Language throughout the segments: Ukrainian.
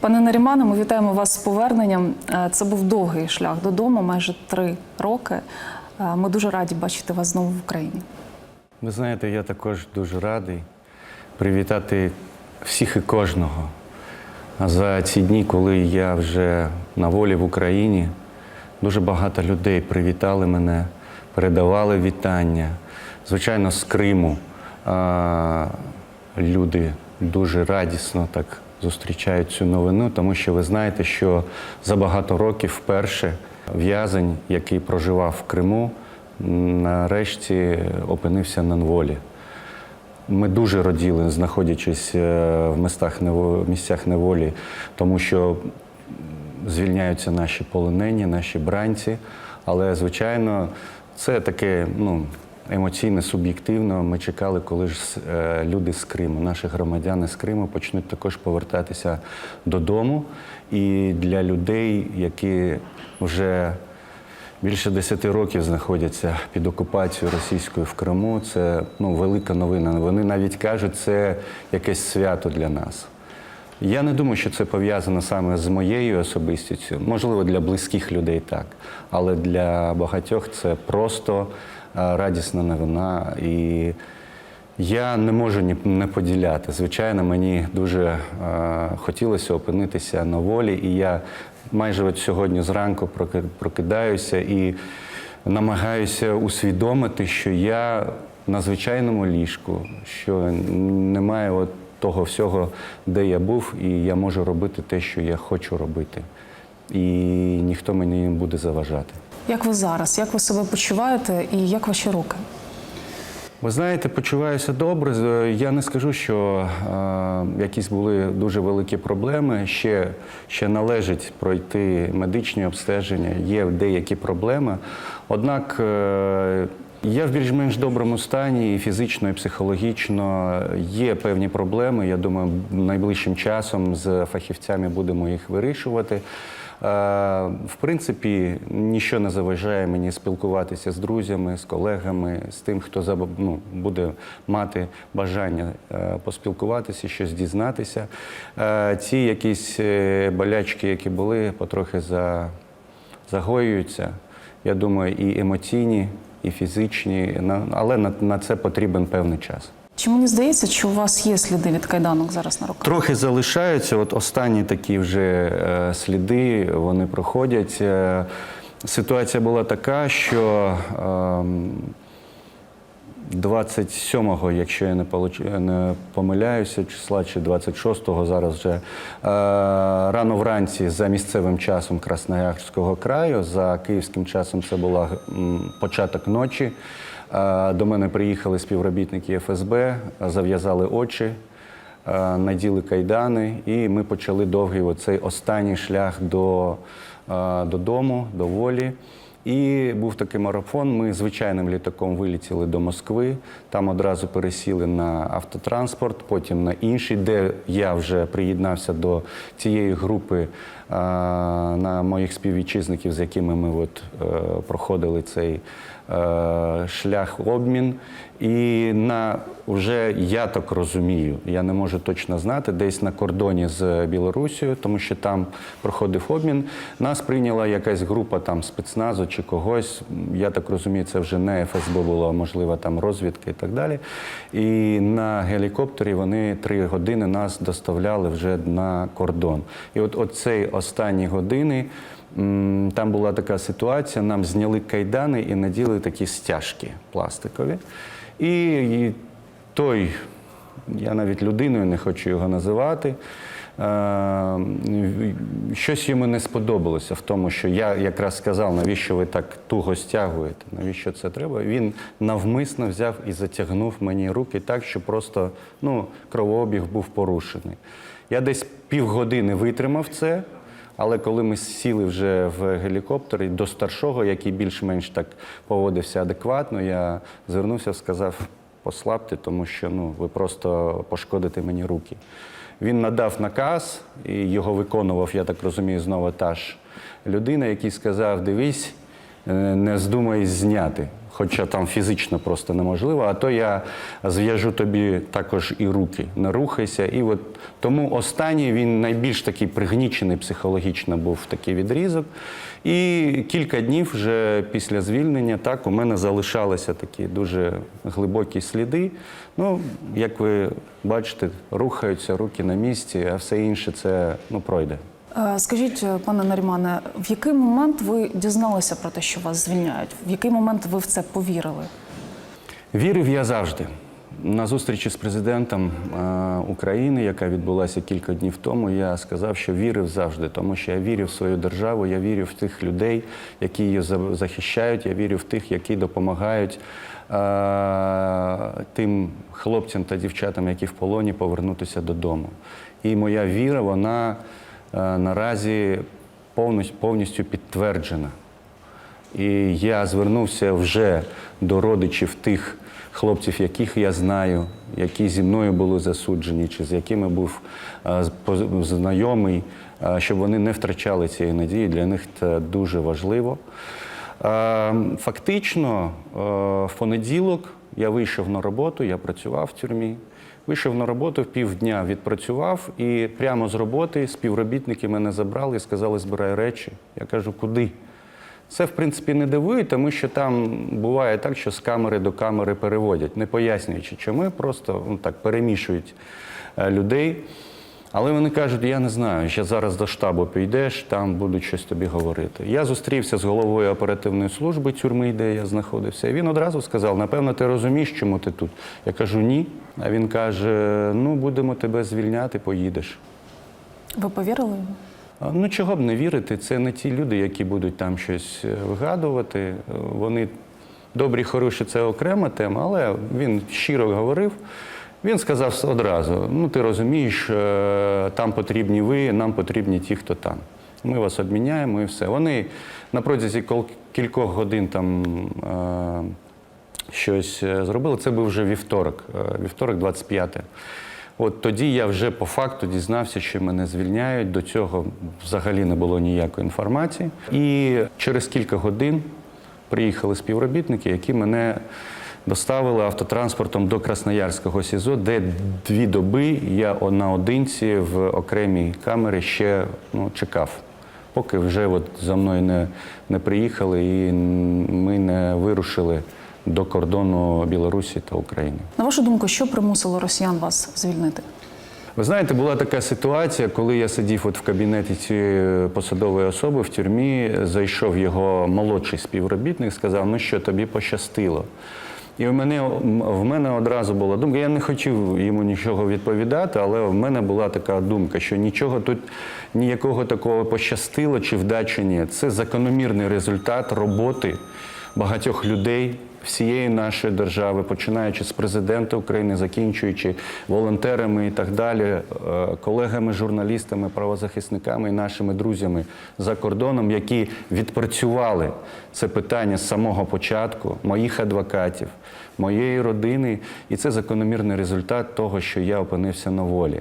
Пане Нарімане, ми вітаємо вас з поверненням. Е, Це був довгий шлях додому, майже три роки. Е, Ми дуже раді бачити вас знову в Україні. Ви знаєте, я також дуже радий привітати всіх і кожного. За ці дні, коли я вже на волі в Україні, дуже багато людей привітали мене, передавали вітання. Звичайно, з Криму люди дуже радісно так зустрічають цю новину, тому що ви знаєте, що за багато років вперше в'язень, який проживав в Криму, нарешті опинився на волі. Ми дуже раділи, знаходячись е, в містах, місцях неволі, тому що звільняються наші полонені, наші бранці. Але, звичайно, це таке ну, емоційно, суб'єктивно. Ми чекали, коли ж е, люди з Криму, наші громадяни з Криму почнуть також повертатися додому. І для людей, які вже більше 10 років знаходяться під окупацією російською в Криму. Це ну, велика новина. Вони навіть кажуть, це якесь свято для нас. Я не думаю, що це пов'язано саме з моєю особистістю. Можливо, для близьких людей так. Але для багатьох це просто радісна новина. І я не можу ні не поділяти. Звичайно, мені дуже хотілося опинитися на волі, і я майже от сьогодні зранку прокидаюся і намагаюся усвідомити, що я на звичайному ліжку, що немає от того всього, де я був, і я можу робити те, що я хочу робити. І ніхто мені не буде заважати. Як ви зараз? Як ви себе почуваєте і як ваші руки? Ви знаєте, почуваюся добре. Я не скажу, що е, якісь були дуже великі проблеми. Ще, ще належить пройти медичні обстеження, є деякі проблеми. Однак е, я в більш-менш доброму стані і фізично, і психологічно. Є певні проблеми. Я думаю, найближчим часом з фахівцями будемо їх вирішувати. Е, В принципі, нічого не заважає мені спілкуватися з друзями, з колегами, з тим, хто ну, буде мати бажання е, поспілкуватися, щось дізнатися. Е, Ці якісь болячки, які були, потрохи за, загоюються. Я думаю, і емоційні, і фізичні, але на це потрібен певний час. Чи мені здається, що у вас є сліди від кайданок зараз на руках? Трохи залишаються. От останні такі вже е, сліди вони проходять. Е, Ситуація була така, що ем, 27-го, якщо я не помиляюся, числа чи 26-го зараз вже е, рано вранці за місцевим часом Красноярського краю, за київським часом це була початок ночі. Е, до мене приїхали співробітники ФСБ, зав'язали очі е, наділи кайдани, і ми почали довгий оцей останній шлях до, е, додому, до волі. І був такий марафон. Ми звичайним літаком вилетіли до Москви. Там одразу пересіли на автотранспорт, потім на інший, де я вже приєднався до цієї групи е, на моїх співвітчизників, з якими ми от, е, проходили цей шлях обмін. І на вже я так розумію, я не можу точно знати, десь на кордоні з Білорусією, тому що там проходив обмін. Нас прийняла якась група там спецназу чи когось. Я так розумію, це вже не ФСБ було, а можливо, там розвідка і так далі. І на гелікоптері вони три години нас доставляли вже на кордон. І от, от цей останні години. Там була така ситуація, нам зняли кайдани і наділи такі стяжки пластикові. І, і той, я навіть людиною не хочу його називати. е, Щось йому не сподобалося в тому, що я якраз сказав, навіщо ви так туго стягуєте, навіщо це треба. Він навмисно взяв і затягнув мені руки так, що просто ну, кровообіг був порушений. Я десь півгодини витримав це. Але коли ми сіли вже в гелікоптері до старшого, який більш-менш так поводився адекватно, я звернувся, сказав: послабте, тому що ну, ви просто пошкодите мені руки. Він надав наказ, і його виконував, я так розумію, знову та ж людина, який сказав: дивись, е, не здумай зняти. Хоча там фізично просто неможливо, а то я зв'яжу тобі також і руки, не рухайся. І от тому останній він найбільш такий пригнічений психологічно був такий відрізок. І кілька днів вже після звільнення так у мене залишалися такі дуже глибокі сліди. Ну, як ви бачите, рухаються руки на місці, а все інше це ну, пройде. Е, Скажіть, е, пане Нарімане, в який момент ви дізналися про те, що вас звільняють? В який момент ви в це повірили? Вірив я завжди. На зустрічі з президентом е, України, яка відбулася кілька днів тому, я сказав, що вірив завжди, тому що я вірив в свою державу, я вірив в тих людей, які її захищають, я вірив в тих, які допомагають тим хлопцям та дівчатам, які в полоні, повернутися додому. І моя віра, вона наразі повністю, підтверджена. І я звернувся вже до родичів тих хлопців, яких я знаю, які зі мною були засуджені, чи з якими був е, знайомий, е, щоб вони не втрачали цієї надії. Для них це дуже важливо. Е, Фактично, е, в понеділок я вийшов на роботу, я працював в тюрмі. Вийшов на роботу, півдня відпрацював, і прямо з роботи співробітники мене забрали і сказали, збирай речі. Я кажу, куди? Це, в принципі, не дивує, тому що там буває так, що з камери до камери переводять, не пояснюючи, чому, просто ну, так перемішують е, людей. Але вони кажуть, я не знаю, ще зараз до штабу підеш, там будуть щось тобі говорити. Я зустрівся з головою оперативної служби тюрми, де я знаходився. І він одразу сказав: напевно, ти розумієш, чому ти тут? Я кажу, ні. А він каже: ну, будемо тебе звільняти, поїдеш. Ви повірили йому? Ну, чого б не вірити, це не ті люди, які будуть там щось е, вигадувати. Вони добрі, хороші, це окрема тема, але він щиро говорив. Він сказав одразу: ну, ти розумієш, е, там потрібні ви, нам потрібні ті, хто там. Ми вас обміняємо і все. Вони на протязі кількох годин там. е, щось е, зробили. Це був вже вівторок, вівторок, 25. От тоді я вже по факту дізнався, що мене звільняють. До цього взагалі не було ніякої інформації. І через кілька годин приїхали співробітники, які мене доставили автотранспортом до Красноярського СІЗО, де дві доби я наодинці в окремій камері ще ну, чекав. Поки вже от за мною не, не приїхали і ми не вирушили до кордону Білорусі та України. На вашу думку, що примусило росіян вас звільнити? Ви знаєте, була така ситуація, коли я сидів от в кабінеті цієї посадової особи в тюрмі, зайшов його молодший співробітник, сказав: ну що, тобі пощастило. І в мене, в мене одразу була думка, я не хотів йому нічого відповідати, але в мене була така думка, що нічого тут, ніякого такого пощастило чи вдачі ні. Це закономірний результат роботи багатьох людей всієї нашої держави, починаючи з президента України, закінчуючи волонтерами і так далі, е, колегами, журналістами, правозахисниками і нашими друзями за кордоном, які відпрацювали це питання з самого початку, моїх адвокатів, моєї родини, і це закономірний результат того, що я опинився на волі.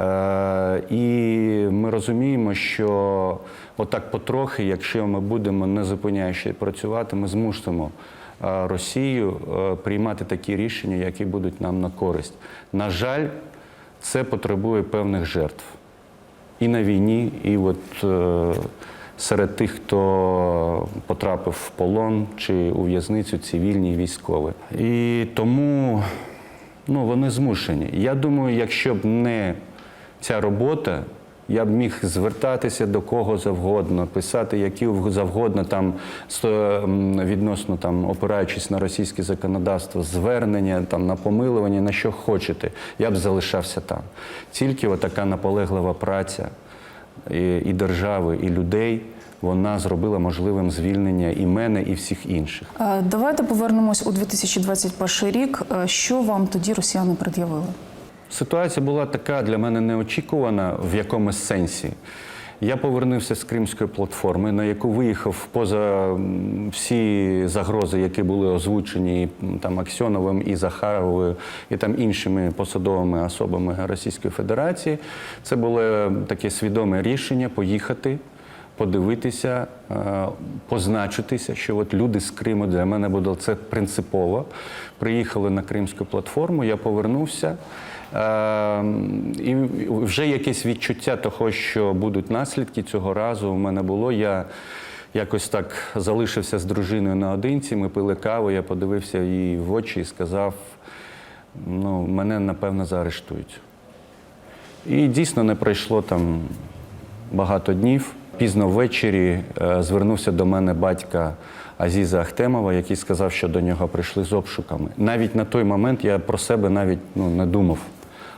Е, І ми розуміємо, що отак потрохи, якщо ми будемо не зупиняючи працювати, ми змусимо е, Росію е, приймати такі рішення, які будуть нам на користь. На жаль, це потребує певних жертв і на війні, і от серед тих, хто потрапив в полон чи у в'язницю, цивільні військові. І тому ну, вони змушені. Я думаю, якщо б не ця робота, я б міг звертатися до кого завгодно, писати які завгодно там відносно там, опираючись на російське законодавство, звернення там на помилування, на що хочете. Я б залишався там. Тільки отака наполеглива праця і, і держави, і людей. Вона зробила можливим звільнення і мене, і всіх інших. Е, Давайте повернемось у 2021 рік. Е, Що вам тоді росіяни пред'явили? Ситуація була така для мене неочікувана в якомусь сенсі. Я повернувся з Кримської платформи, на яку виїхав поза всі загрози, які були озвучені там Аксьоновим і Захаровою, і там іншими посадовими особами Російської Федерації. Це було таке свідоме рішення поїхати подивитися, е, позначитися, що от люди з Криму для мене було це принципово. Приїхали на Кримську платформу, я повернувся. Е, І вже якесь відчуття того, що будуть наслідки цього разу у мене було. Я якось так залишився з дружиною наодинці. Ми пили каву, я подивився їй в очі і сказав: ну, мене напевно заарештують. І дійсно не пройшло там багато днів. Пізно ввечері е, звернувся до мене батька Азіза Ахтемова, який сказав, що до нього прийшли з обшуками. Навіть на той момент я про себе навіть ну, не думав.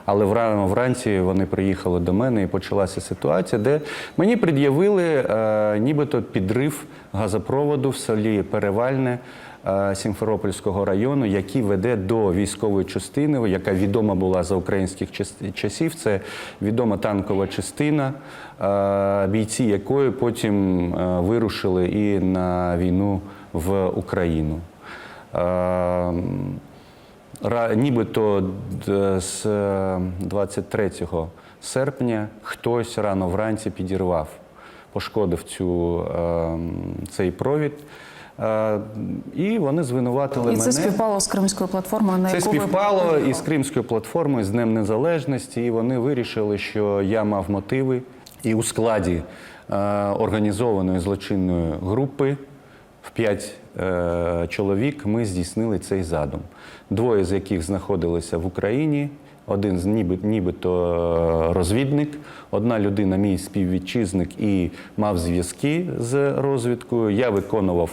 Але вранці вони приїхали до мене і почалася ситуація, де мені пред'явили е, нібито підрив газопроводу в селі Перевальне е, Сімферопольського району, який веде до військової частини, яка відома була за українських часів. Це відома танкова частина, е, бійці якої потім е, вирушили і на війну в Україну. Е, Нібито з е, 23 серпня хтось рано вранці підірвав, пошкодив цю, е, цей провід. Е, І вони звинуватили І мене. це співпало з кримською платформою, на Це яку ви співпало приїхали. із Кримською платформою з Днем Незалежності, і вони вирішили, що я мав мотиви, і у складі е, організованої злочинної групи в п'ять е, чоловік ми здійснили цей задум. Двоє з яких знаходилися в Україні. Один з ніби, нібито е, розвідник, одна людина, мій співвітчизник, і мав зв'язки з розвідкою. Я виконував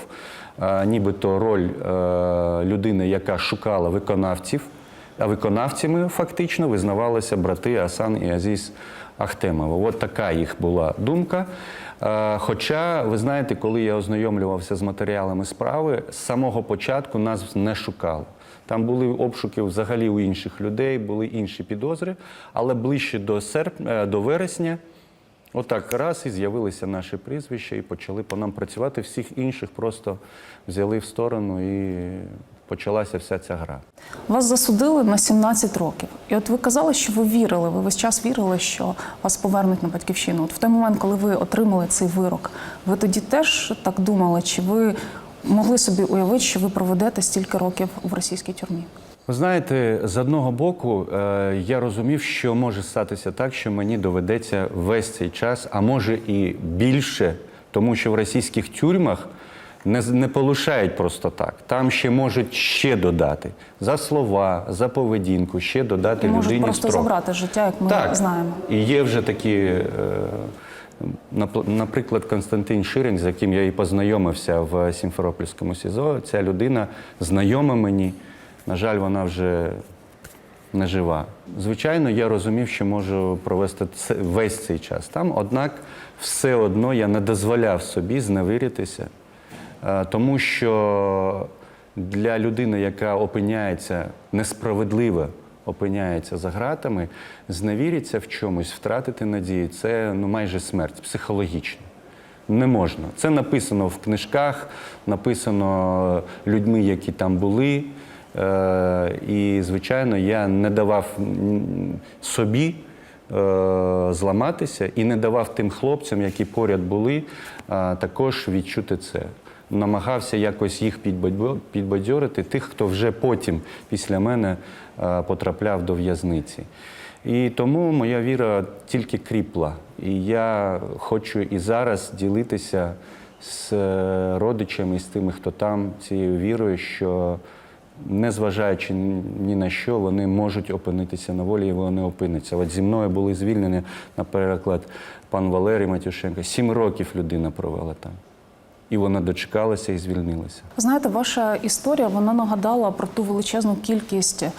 е, нібито роль е, людини, яка шукала виконавців. А виконавцями фактично визнавалися брати Асан і Азіз Ахтемова. От така їх була думка. Е, Хоча, ви знаєте, коли я ознайомлювався з матеріалами справи, з самого початку нас не шукали. Там були обшуки взагалі у інших людей, були інші підозри, але ближче до серпня, до вересня Отак раз і з'явилися наші прізвища і почали по нам працювати. Всіх інших просто взяли в сторону і почалася вся ця гра. Вас засудили на 17 років. І от ви казали, що ви вірили, ви весь час вірили, що вас повернуть на батьківщину. От в той момент, коли ви отримали цей вирок, ви тоді теж так думали, чи ви могли собі уявити, що ви проведете стільки років в російській тюрмі? Ви знаєте, з одного боку, е, я розумів, що може статися так, що мені доведеться весь цей час, а може і більше, тому що в російських тюрмах не, не полишають просто так. Там ще можуть ще додати за слова, за поведінку, ще додати І можуть людині просто строк. забрати життя, як ми так. знаємо. І є вже такі, е, нап- наприклад, Константин Ширин, з яким я і познайомився в Сімферопольському СІЗО. Ця людина знайома мені. На жаль, вона вже не жива. Звичайно, я розумів, що можу провести весь цей час там, однак все одно я не дозволяв собі зневіритися, тому що для людини, яка опиняється несправедливо опиняється за ґратами, зневіритися в чомусь, втратити надію це ну, майже смерть психологічна. Не можна. Це написано в книжках, написано людьми, які там були. Е, і, звичайно, я не давав собі е, зламатися і не давав тим хлопцям, які поряд були, е, також відчути це. Намагався якось їх підбадьо- підбадьорити, тих, хто вже потім, після мене, е, потрапляв до в'язниці. І тому моя віра тільки кріпла. І я хочу і зараз ділитися з е, родичами, з тими, хто там, цією вірою, що незважаючи ні на що, вони можуть опинитися на волі, і вони опиняться. От зі мною були звільнені, наприклад, пан Валерій Матюшенко. Сім років людина провела там. І вона дочекалася і звільнилася. Знаєте, ваша історія вона нагадала про ту величезну кількість е,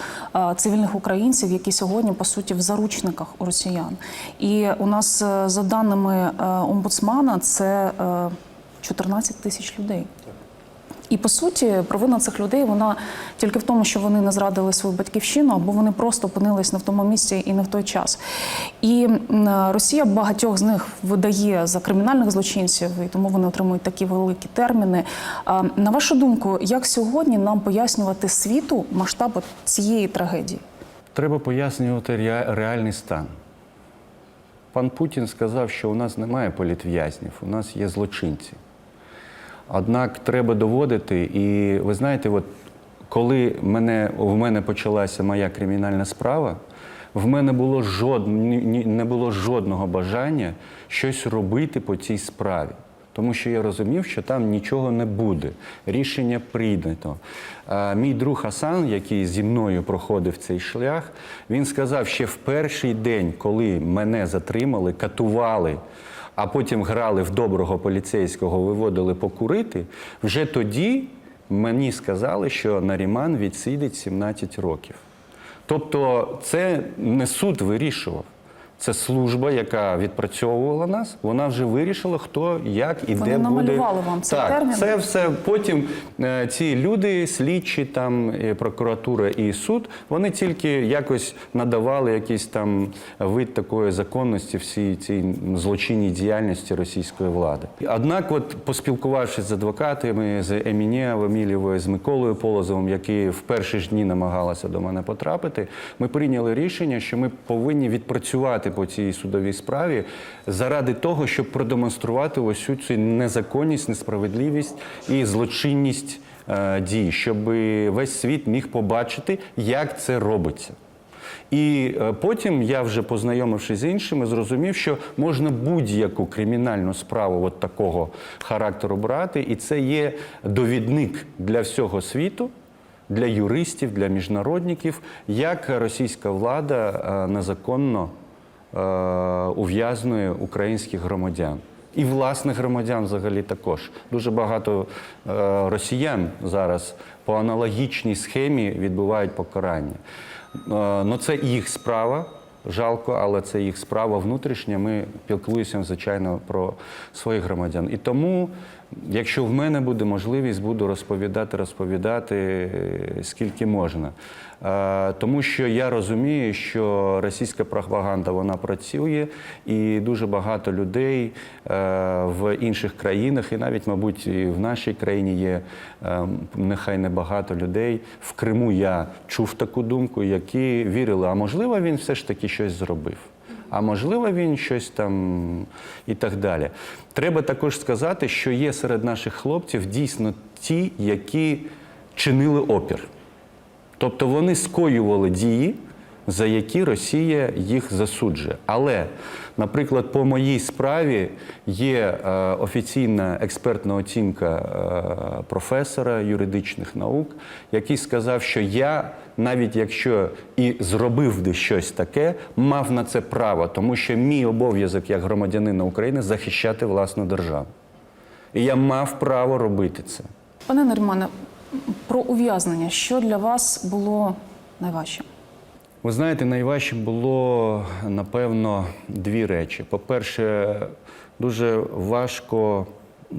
цивільних українців, які сьогодні по суті в заручниках у росіян. І у нас, е, за даними е, омбудсмана, це е, 14 тисяч людей. І по суті, провина цих людей вона тільки в тому, що вони не зрадили свою батьківщину, або вони просто опинились не в тому місці і не в той час. І Росія багатьох з них видає за кримінальних злочинців, і тому вони отримують такі великі терміни. На вашу думку, як сьогодні нам пояснювати світу масштаб цієї трагедії? Треба пояснювати реальний стан. пан Путін сказав, що у нас немає політв'язнів, у нас є злочинці. Однак треба доводити, і ви знаєте, от коли мене, в мене почалася моя кримінальна справа, в мене було жод, не було жодного бажання щось робити по цій справі. Тому що я розумів, що там нічого не буде. Рішення прийнято. Мій друг Асан, який зі мною проходив цей шлях, він сказав, ще в перший день, коли мене затримали, катували, а потім грали в доброго поліцейського, виводили покурити, вже тоді мені сказали, що Наріман відсидить 17 років. Тобто це не суд вирішував. Це служба, яка відпрацьовувала нас. Вона вже вирішила, хто як і Вони де буде. намалювали вам цей так, термін? Це все потім е, ці люди, слідчі, там і прокуратура і суд, вони тільки якось надавали якийсь там вид такої законності всій цій злочинній діяльності російської влади. Однак, от поспілкувавшись з адвокатами, з Емінією Емілєвою, з Миколою Полозовим, які в перші ж дні намагалися до мене потрапити, ми прийняли рішення, що ми повинні відпрацювати по цій судовій справі заради того, щоб продемонструвати ось цю цю незаконність, несправедливість і злочинність е, дій, щоб весь світ міг побачити, як це робиться. І е, потім я вже познайомившись з іншими, зрозумів, що можна будь-яку кримінальну справу от такого характеру брати, і це є довідник для всього світу. Для юристів, для міжнародників, як російська влада е, незаконно е, ув'язнює українських громадян. І власних громадян взагалі також. Дуже багато е, росіян зараз по аналогічній схемі відбувають покарання. Е, ну це їх справа. Жалко, але це їх справа внутрішня. Ми піклуємося, звичайно, про своїх громадян. І тому, якщо в мене буде можливість, буду розповідати, розповідати е, скільки можна. Е, Тому що я розумію, що російська пропаганда вона працює, і дуже багато людей е, в інших країнах, і навіть, мабуть, і в нашій країні є нехай небагато людей. В Криму я чув таку думку, які вірили, а можливо, він все ж таки щось зробив. А можливо, він щось там і так далі. Треба також сказати, що є серед наших хлопців дійсно ті, які чинили опір. Тобто вони скоювали дії, за які Росія їх засуджує. Але, наприклад, по моїй справі є е, офіційна експертна оцінка е, професора юридичних наук, який сказав, що я, навіть якщо і зробив би щось таке, мав на це право, тому що мій обов'язок як громадянина України захищати власну державу. І я мав право робити це. Пане Нермане, про ув'язнення, що для вас було найважче? Ви знаєте, найважче було напевно дві речі. По-перше, дуже важко.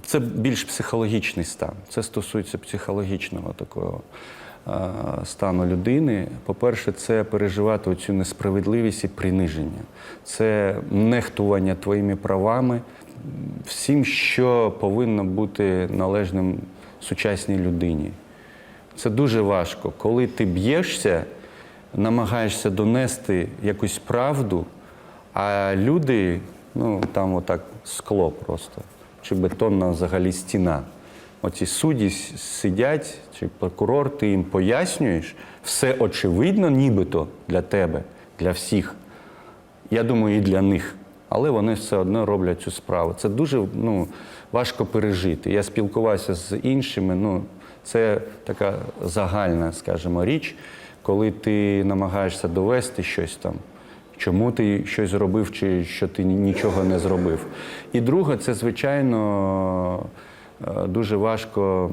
Це більш психологічний стан. Це стосується психологічного такого стану людини. По-перше, це переживати оцю несправедливість і приниження, це нехтування твоїми правами, всім, що повинно бути належним сучасній людині. Це дуже важко. Коли ти б'єшся, намагаєшся донести якусь правду, а люди, ну там отак скло просто, чи бетонна взагалі стіна. Оці судді сидять, чи прокурор, ти їм пояснюєш, все очевидно, нібито для тебе, для всіх. Я думаю, і для них. Але вони все одно роблять цю справу. Це дуже ну, важко пережити. Я спілкувався з іншими. Ну, це така загальна, скажімо, річ, коли ти намагаєшся довести щось там, чому ти щось зробив, чи що ти нічого не зробив. І друге, це, звичайно, е, дуже важко,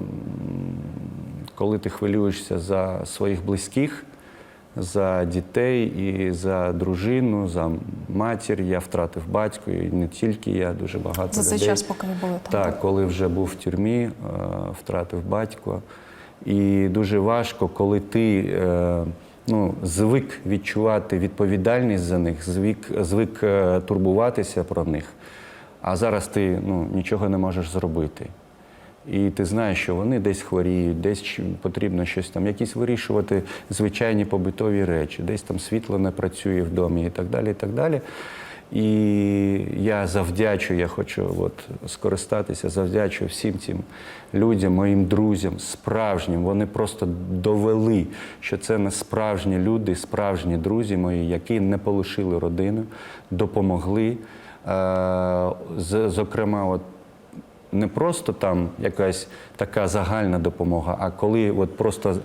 коли ти хвилюєшся за своїх близьких за дітей і за дружину, за матір. Я втратив батько, і не тільки я, дуже багато За цей людей. час, поки ви були там. Так, коли вже був в тюрмі, е, втратив батько. І дуже важко, коли ти е, ну, звик відчувати відповідальність за них, звик, звик е, турбуватися про них. А зараз ти ну, нічого не можеш зробити. І ти знаєш, що вони десь хворіють, десь потрібно щось там, якісь вирішувати звичайні побутові речі, десь там світло не працює в домі і так далі. І так далі. І я завдячую, я хочу от, скористатися, завдячую всім цим людям, моїм друзям, справжнім. Вони просто довели, що це не справжні люди, справжні друзі мої, які не полишили родину, допомогли. Е, Зокрема, от не просто там якась така загальна допомога, а коли от просто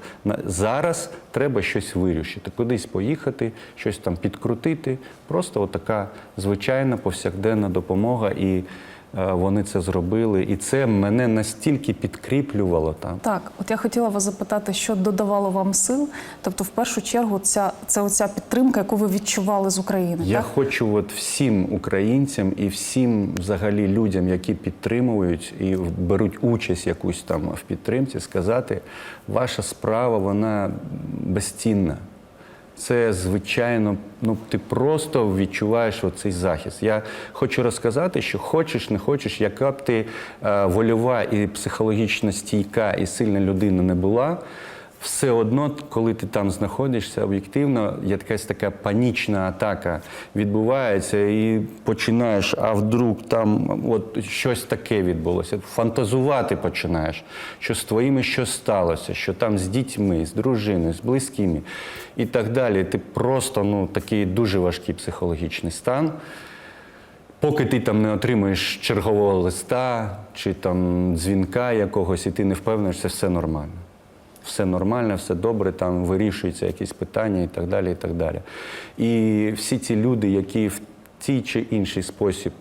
зараз треба щось вирішити, кудись поїхати, щось там підкрутити. Просто от така звичайна повсякденна допомога. І вони це зробили. І це мене настільки підкріплювало там. Так, от я хотіла вас запитати, що додавало вам сил? Тобто, в першу чергу, ця це оця підтримка, яку ви відчували з України. Я так? хочу от всім українцям і всім взагалі людям, які підтримують і беруть участь якусь там в підтримці, сказати, ваша справа вона безцінна. Це звичайно, ну ти просто відчуваєш оцей захист. Я хочу розказати, що хочеш, не хочеш, яка б ти е, вольова і психологічно стійка і сильна людина не була. Все одно, коли ти там знаходишся об'єктивно, якась така панічна атака відбувається, і починаєш, а вдруг там от щось таке відбулося. Фантазувати починаєш, що з твоїми що сталося, що там з дітьми, з дружиною, з близькими і так далі. Ти просто ну такий дуже важкий психологічний стан. Поки ти там не отримуєш чергового листа чи там дзвінка якогось, і ти не впевнишся, все нормально. Все нормально, все добре, там вирішуються якісь питання і так далі. І так далі. І всі ці люди, які в тій чи інший спосіб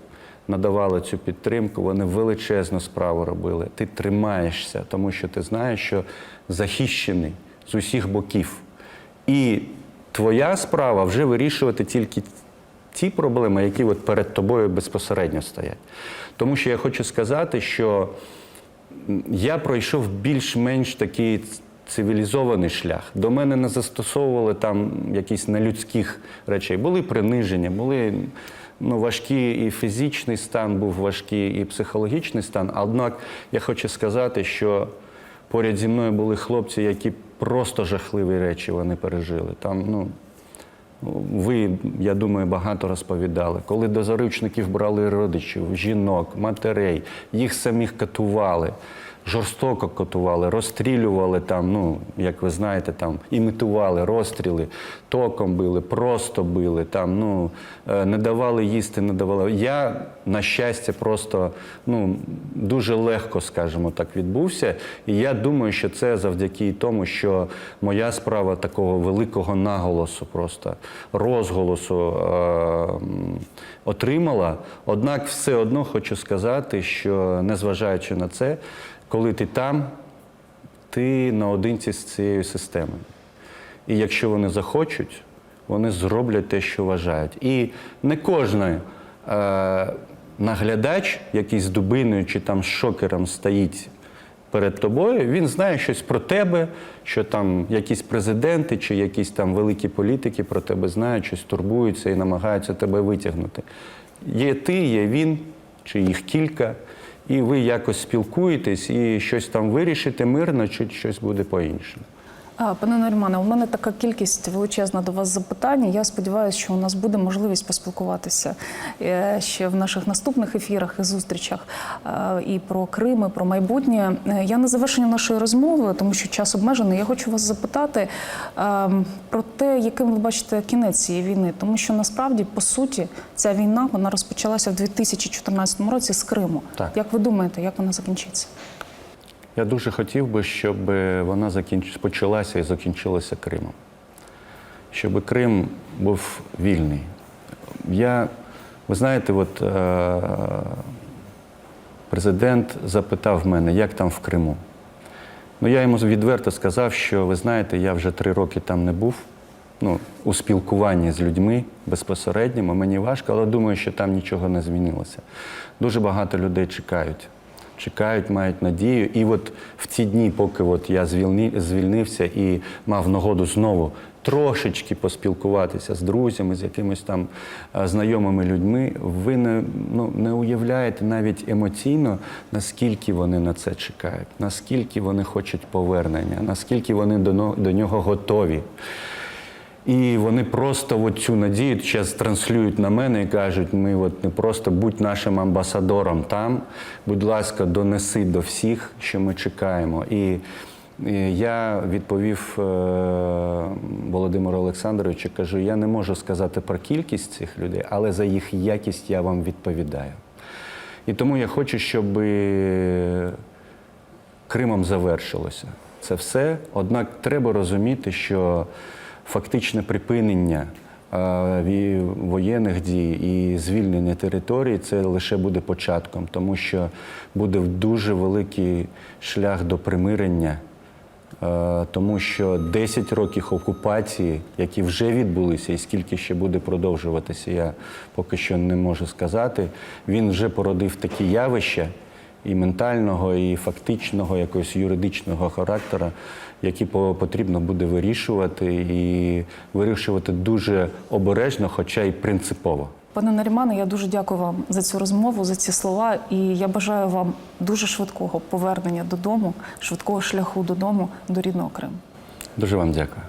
надавали цю підтримку, вони величезну справу робили. Ти тримаєшся, тому що ти знаєш, що захищений з усіх боків. І твоя справа вже вирішувати тільки ті проблеми, які от перед тобою безпосередньо стоять. Тому що я хочу сказати, що я пройшов більш-менш такий цивілізований шлях. До мене не застосовували там якісь нелюдських речей. Були приниження, були ну, важкі і фізичний стан був важкий, і психологічний стан. Однак я хочу сказати, що поряд зі мною були хлопці, які просто жахливі речі вони пережили. Там, ну, ви, я думаю, багато розповідали. Коли до заручників брали родичів, жінок, матерей, їх самих катували, жорстоко катували, розстрілювали там, ну, як ви знаєте, там імітували розстріли, током били, просто били, там, ну, е, не давали їсти, не давали. Я, на щастя, просто ну, дуже легко, скажімо так, відбувся. І я думаю, що це завдяки тому, що моя справа такого великого наголосу, просто розголосу е, отримала. Однак все одно хочу сказати, що незважаючи на це, коли ти там, ти наодинці з цією системою. І якщо вони захочуть, вони зроблять те, що вважають. І не кожен е, наглядач, який з дубиною чи там шокером стоїть перед тобою, він знає щось про тебе, що там якісь президенти чи якісь там великі політики про тебе знають, щось турбуються і намагаються тебе витягнути. Є ти, є він, чи їх кілька, і ви якось спілкуєтесь і щось там вирішите мирно, чи щось буде по-іншому. А, Пане Нормане, у мене така кількість величезна до вас запитань. Я сподіваюся, що у нас буде можливість поспілкуватися е, ще в наших наступних ефірах і зустрічах е, і про Крим, і про майбутнє. Е, Я на завершення нашої розмови, тому що час обмежений, я хочу вас запитати про те, яким ви бачите кінець цієї війни, тому що насправді по суті ця війна вона розпочалася в 2014 році з Криму. Так. Як ви думаєте, як вона закінчиться? Я дуже хотів би, щоб вона закінч... почалася і закінчилася Кримом. Щоб Крим був вільний. Я, ви знаєте, от е... президент запитав мене, як там в Криму. Ну, я йому відверто сказав, що ви знаєте, я вже три роки там не був. Ну, у спілкуванні з людьми безпосередньо, мені важко, але думаю, що там нічого не змінилося. Дуже багато людей чекають. Чекають, мають надію. І от в ці дні, поки от я звільни, звільнився і мав нагоду знову трошечки поспілкуватися з друзями, з якимись там е, знайомими людьми, ви не, ну, не уявляєте навіть емоційно, наскільки вони на це чекають, наскільки вони хочуть повернення, наскільки вони до, до нього готові. І вони просто от цю надію зараз транслюють на мене і кажуть: ми от не просто будь нашим амбасадором там, будь ласка, донеси до всіх, що ми чекаємо. І я відповів е, Володимиру Олександровичу, кажу, я не можу сказати про кількість цих людей, але за їх якість я вам відповідаю. І тому я хочу, щоб Кримом завершилося це все. Однак треба розуміти, що фактичне припинення е, воєнних дій і звільнення території це лише буде початком, тому що буде дуже великий шлях до примирення. Е, Тому що 10 років окупації, які вже відбулися, і скільки ще буде продовжуватися, я поки що не можу сказати. Він вже породив такі явища і ментального, і фактичного, якогось юридичного характеру, які потрібно буде вирішувати і вирішувати дуже обережно, хоча й принципово. Пане Нарімане, я дуже дякую вам за цю розмову, за ці слова. І я бажаю вам дуже швидкого повернення додому, швидкого шляху додому до рідного Криму. Дуже вам дякую.